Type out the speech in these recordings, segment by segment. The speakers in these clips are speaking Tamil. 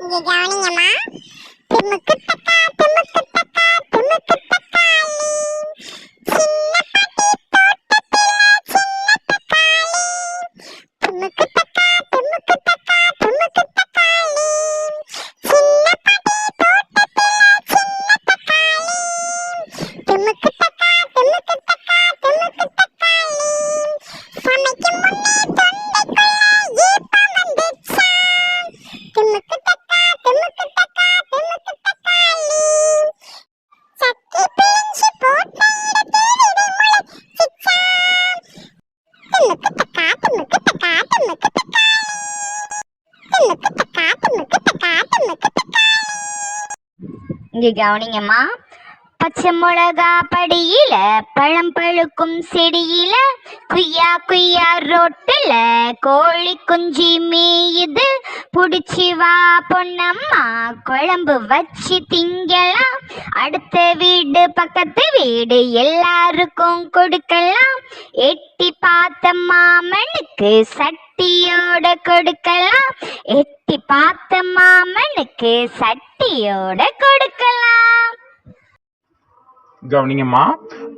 இங்க கவனிங்கம்மா திமுக்கு தக்கா திமுக்கு தக்கா திமுக்கு தக்காளி சின்ன இங்க கவனிங்கம்மா. பச்சை மிளகா படியில பழம் பழுக்கும் செடியில குய்யா குய்யா ரோட்டுல கோழி குஞ்சு மேயுது. புடிச்சி வா பொன்னம்மா. குழம்பு வச்சு திங்கலாம். அடுத்த வீடு பக்கத்து வீடு எல்லாருக்கும் கொடுக்கலாம். எட்டி பார்த்த மாமனுக்கு சட்டியோட கொடுக்கலாம். எட்டி பார்த்த மாமனுக்கு சட்டியோட கவனிங்கம்மா.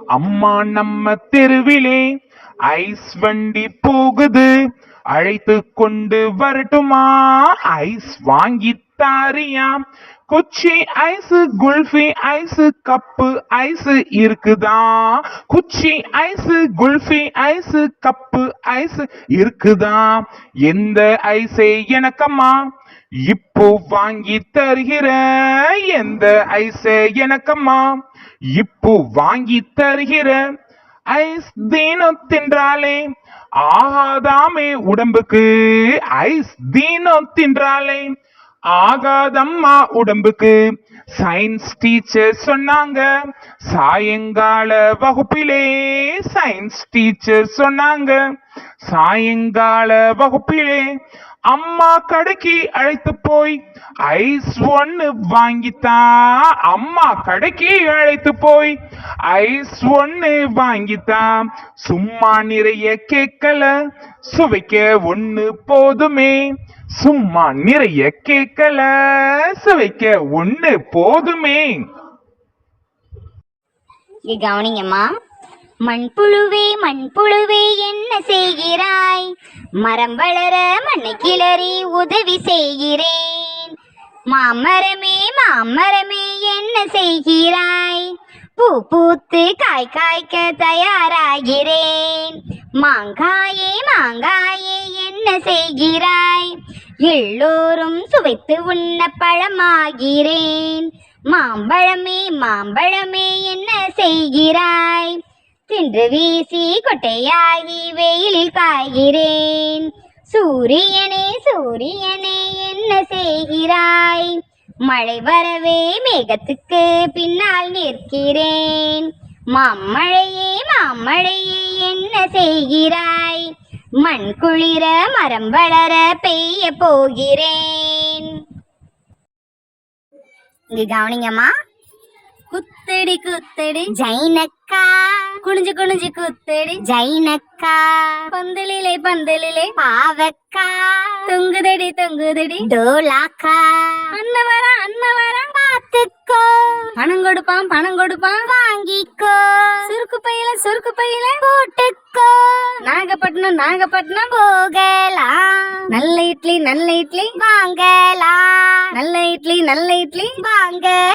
அம்மா நம்ம தெருவிலே ஐஸ் வண்டி போகுது. அழைத்து கொண்டு வரட்டுமா? ஐஸ் வாங்கி தாரியா? குச்சி ice kulfi ice cup ice இருக்குதா? குச்சி ice kulfi ice cup ice இருக்குதா? எந்த ஐஸே எனக்கம்மா? இப்போ வாங்கி தருகிற எந்த ஐஸே எனக்கம்மா? இப்போ வாங்கி தருகிற ஐஸ் தீனம் தின்றாலே ஆகாதாமே உடம்புக்கு. ஐஸ் தீனம் தின்றாலே ஆகாதம்மா உடம்புக்கு. சயின்ஸ் டீச்சர் சொன்னாங்க சாயங்கால வகுப்பிலே சயின்ஸ் டீச்சர் சொன்னாங்க சாயங்கால வகுப்பிலே அம்மா கடைக்கு அழைத்து போய் ஐஸ் ஒன்னு வாங்கித்தா. அம்மா கடைக்கு அழைத்து போய் ஐஸ் ஒன்னு வாங்கித்தா. சும்மா நிறைய கேட்கல சுவைக்க ஒன்று போதுமே. சும்மா நிறைய கேட்கல சுவைக்க ஒன்று போதுமே. கவனிங்கம்மா. மண்புழுவே மண்புழுவே என்ன செய் மரம் வளர மண்ணை கிளறி உதவி செய்கிறேன். மாமரமே மாமரமே என்ன செய்கிறாய்? பூ பூத்து காய் காய்க்க தயாராகிறேன். மாங்காயே மாங்காயே என்ன செய்கிறாய்? எல்லோரும் சுவைத்து உண்ண பழமாகிறேன். மாம்பழமே மாம்பழமே என்ன செய்கிறாய்? தின்று வீசி கொட்டையாகி வெயிலில் காய்கிறேன். சூரியனே சூரியனே என்ன செய்கிறாய்? மழை வரவே மேகத்துக்கு பின்னால் நிற்கிறேன். மாமழையே மாமழையே என்ன செய்கிறாய்? மண் குளிர மரம் வளர பெய்ய போகிறேன். இங்க கவனிங்கம்மா. குத்தடி குத்தடி. ஜைனக்கா குனிஞ்சு குனிஞ்சு குத்தடி. ஜைனக்கா. பந்தலிலே பந்தலிலே. பாவக்கா. தொங்குதடி தொங்குதடி. டோலாக்கா. அன்னவர அன்னவர. பாத்துக்கோ பணம் கொடுப்பான் பணம் கொடுப்பான். வாங்கிக்கோ. சுருக்கு பையில சுருக்கு பையில. போட்டுக்கோ. நாகப்பட்டினம் நாகப்பட்டினம். போகலாம். நல்ல இட்லி நல்ல இட்லி. வாங்கலாம். நல்ல இட்லி நல்ல இட்லி. வாங்க.